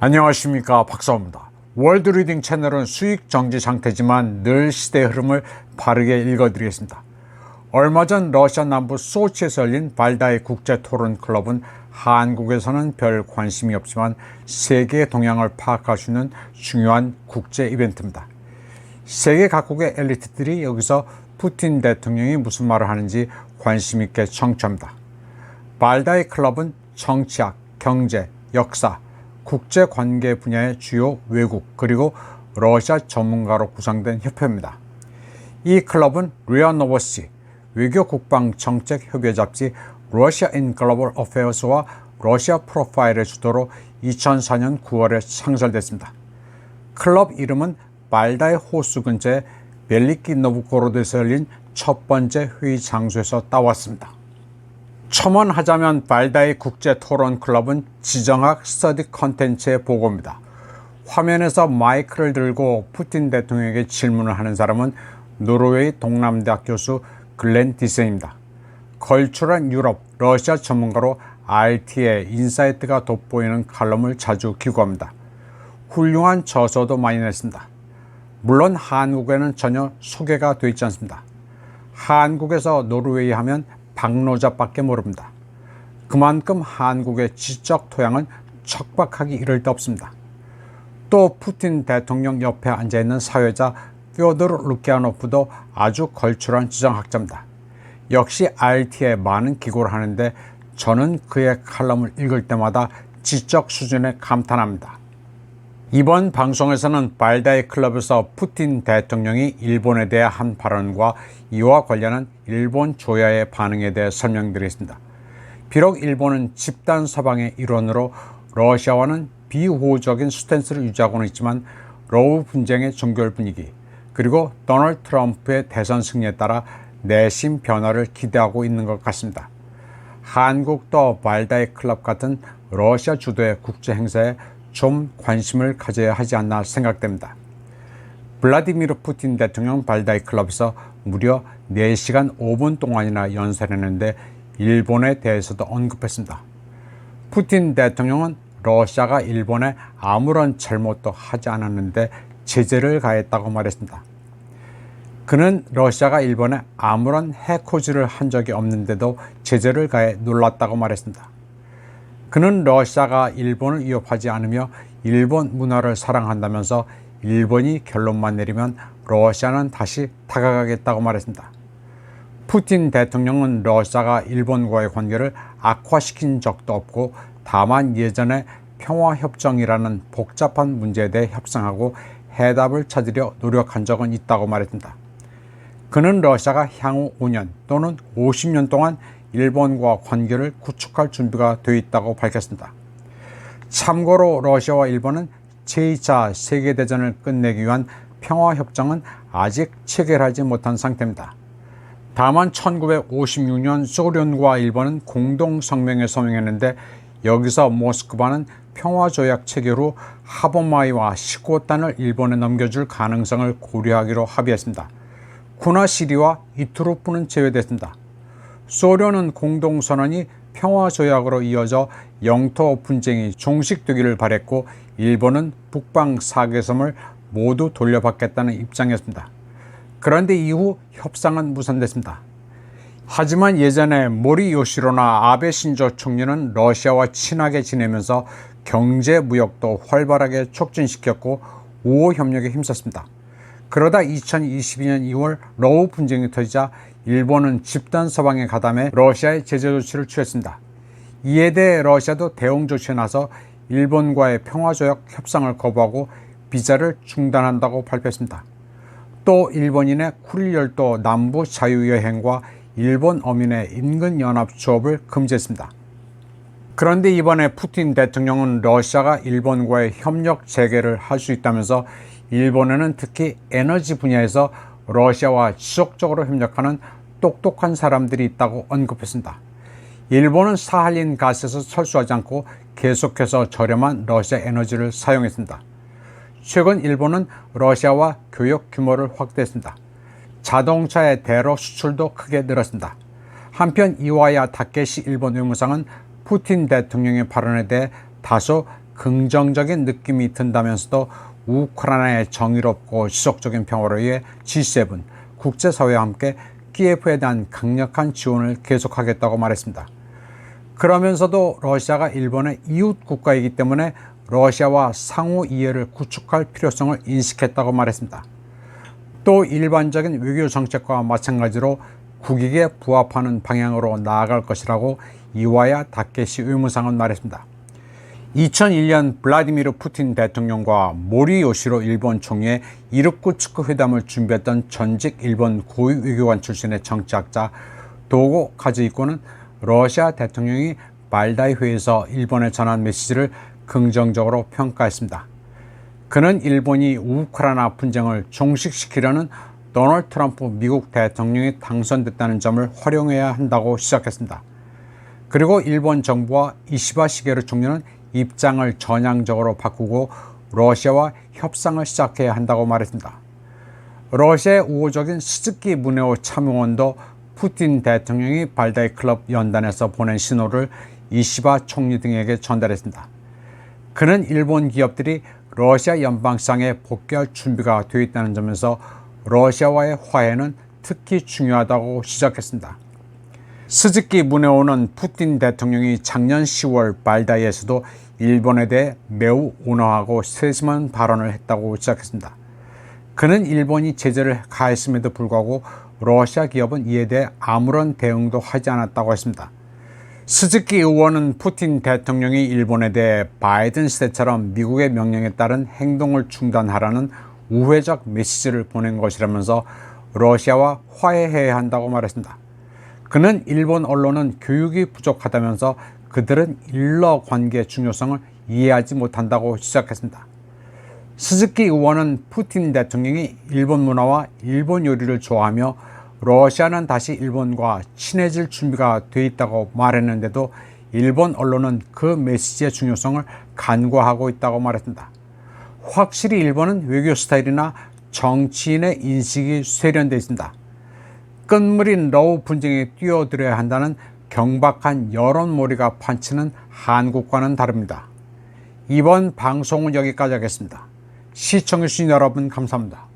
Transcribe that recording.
안녕하십니까 박사입니다. 월드 리딩 채널은 수익 정지 상태지만 늘 시대의 흐름을 바르게 읽어드리겠습니다. 얼마 전 러시아 남부 소치에서 열린 발다이 국제 토론 클럽은 한국에서는 별 관심이 없지만 세계의 동향을 파악할 수 있는 중요한 국제 이벤트입니다. 세계 각국의 엘리트들이 여기서 푸틴 대통령이 무슨 말을 하는지 관심 있게 청취합니다. 발다이 클럽은 정치학, 경제, 역사, 국제 관계 분야의 주요 외국 그리고 러시아 전문가로 구성된 협회입니다. 이 클럽은 리아 노버시 외교 국방 정책 협의 잡지 러시아 인 글로벌 어페어스와 러시아 프로파일의 주도로 2004년 9월에 창설됐습니다. 클럽 이름은 발다의 호수 근처의 벨리키 노브고로드에서 열린 첫 번째 회의 장소에서 따왔습니다. 첨언하자면 발다의 국제 토론 클럽은 지정학 스터디 컨텐츠의 보고입니다. 화면에서 마이크를 들고 푸틴 대통령에게 질문을 하는 사람은 노르웨이 동남대학 교수 글렌 디센입니다. 걸출한 유럽, 러시아 전문가로 RT의 인사이트가 돋보이는 칼럼을 자주 기고합니다. 훌륭한 저서도 많이 냈습니다. 물론 한국에는 전혀 소개가 되어 있지 않습니다. 한국에서 노르웨이 하면 박노자밖에 모릅니다. 그만큼 한국의 지적 토양은 척박하기 이를 데 없습니다. 또 푸틴 대통령 옆에 앉아 있는 사회자 피오도르 루키아노프도 아주 걸출한 지정학자입니다. 역시 RT에 많은 기고를 하는데 저는 그의 칼럼을 읽을 때마다 지적 수준에 감탄합니다. 이번 방송에서는 발다이 클럽에서 푸틴 대통령이 일본에 대해 한 발언과 이와 관련한 일본 조야의 반응에 대해 설명드리겠습니다. 비록 일본은 집단 서방의 일원으로 러시아와는 비호적인 스탠스를 유지하고는 있지만 러우 분쟁의 종결 분위기 그리고 도널드 트럼프의 대선 승리에 따라 내심 변화를 기대하고 있는 것 같습니다. 한국도 발다이 클럽 같은 러시아 주도의 국제 행사에 좀 관심을 가져야 하지 않나 생각됩니다. 블라디미르 푸틴 대통령 발다이 클럽에서 무려 4시간 5분 동안이나 연설했는데 일본에 대해서도 언급했습니다. 푸틴 대통령은 러시아가 일본에 아무런 잘못도 하지 않았는데 제재를 가했다고 말했습니다. 그는 러시아가 일본에 아무런 해코지를 한 적이 없는데도 제재를 가해 놀랐다고 말했습니다. 그는 러시아가 일본을 위협하지 않으며 일본 문화를 사랑한다면서 일본이 결론만 내리면 러시아는 다시 다가가겠다고 말했습니다. 푸틴 대통령은 러시아가 일본과의 관계를 악화시킨 적도 없고 다만 예전에 평화협정이라는 복잡한 문제에 대해 협상하고 해답을 찾으려 노력한 적은 있다고 말했습니다. 그는 러시아가 향후 5년 또는 50년 동안 일본과 관계를 구축할 준비가 되어 있다고 밝혔습니다. 참고로 러시아와 일본은 제2차 세계대전을 끝내기 위한 평화협정은 아직 체결하지 못한 상태입니다. 다만 1956년 소련과 일본은 공동 성명에 서명했는데 여기서 모스크바는 평화조약 체결 후 하보마이와 시코탄을 일본에 넘겨줄 가능성을 고려하기로 합의했습니다. 쿠나시리와 이투로프는 제외됐습니다. 소련은 공동선언이 평화조약으로 이어져 영토 분쟁이 종식되기를 바랬고 일본은 북방 사개섬을 모두 돌려받겠다는 입장이었습니다. 그런데 이후 협상은 무산됐습니다. 하지만 예전에 모리 요시로나 아베 신조 총리는 러시아와 친하게 지내면서 경제 무역도 활발하게 촉진시켰고 우호 협력에 힘썼습니다. 그러다 2022년 2월 러우 분쟁이 터지자 일본은 집단 서방에 가담해 러시아의 제재 조치를 취했습니다. 이에 대해 러시아도 대응 조치에 나서 일본과의 평화조약 협상을 거부하고 비자를 중단한다고 발표했습니다. 또 일본인의 쿠릴 열도 남부 자유여행과 일본 어민의 인근 연합 조업을 금지했습니다. 그런데 이번에 푸틴 대통령은 러시아가 일본과의 협력 재개를 할 수 있다면서 일본에는 특히 에너지 분야에서 러시아와 지속적으로 협력하는 똑똑한 사람들이 있다고 언급했습니다. 일본은 사할린 가스에서 철수하지 않고 계속해서 저렴한 러시아 에너지를 사용했습니다. 최근 일본은 러시아와 교역 규모를 확대했습니다. 자동차의 대러 수출도 크게 늘었습니다. 한편 이와야 다케시 일본 외무상은 푸틴 대통령의 발언에 대해 다소 긍정적인 느낌이 든다면서도 우크라이나의 정의롭고 지속적인 평화를 위해 G7 국제사회와 함께 키예프에 대한 강력한 지원을 계속하겠다고 말했습니다. 그러면서도 러시아가 일본의 이웃 국가이기 때문에 러시아와 상호 이해를 구축할 필요성을 인식했다고 말했습니다. 또 일반적인 외교 정책과 마찬가지로 국익에 부합하는 방향으로 나아갈 것이라고 이와야 다케시 의무상은 말했습니다. 2001년 블라디미르 푸틴 대통령과 모리 요시로 일본 총리의 이르쿠 축구 회담을 준비했던 전직 일본 고위 외교관 출신의 정치학자 도고 카즈이코는 러시아 대통령이 말다이 회에서 일본에 전한 메시지를 긍정적으로 평가했습니다. 그는 일본이 우크라이나 분쟁을 종식시키려는 도널드 트럼프 미국 대통령이 당선됐다는 점을 활용해야 한다고 시작했습니다. 그리고 일본 정부와 이시바 시게루 총리는 입장을 전향적으로 바꾸고 러시아와 협상을 시작해야 한다고 말했습니다. 러시아의 우호적인 스즈키 문해오 참여원도 푸틴 대통령이 발다이 클럽 연단에서 보낸 신호를 이시바 총리 등에게 전달했습니다. 그는 일본 기업들이 러시아 연방상에 복귀할 준비가 되어 있다는 점에서 러시아와의 화해는 특히 중요하다고 시작했습니다. 스즈키 문해오는 푸틴 대통령이 작년 10월 발다이에서도 일본에 대해 매우 온화하고 세심한 발언을 했다고 시작했습니다. 그는 일본이 제재를 가했음에도 불구하고 러시아 기업은 이에 대해 아무런 대응도 하지 않았다고 했습니다. 스즈키 의원은 푸틴 대통령이 일본에 대해 바이든 시대처럼 미국의 명령에 따른 행동을 중단하라는 우회적 메시지를 보낸 것이라면서 러시아와 화해해야 한다고 말했습니다. 그는 일본 언론은 교육이 부족하다면서 그들은 일러 관계의 중요성을 이해하지 못한다고 시작했습니다. 스즈키 의원은 푸틴 대통령이 일본 문화와 일본 요리를 좋아하며 러시아는 다시 일본과 친해질 준비가 돼 있다고 말했는데도 일본 언론은 그 메시지의 중요성을 간과하고 있다고 말했습니다. 확실히 일본은 외교 스타일이나 정치인의 인식이 세련되어 있습니다. 끝물인 러우 분쟁에 뛰어들어야 한다는 경박한 여론몰이가 판치는 한국과는 다릅니다. 이번 방송은 여기까지 하겠습니다. 시청해주신 여러분 감사합니다.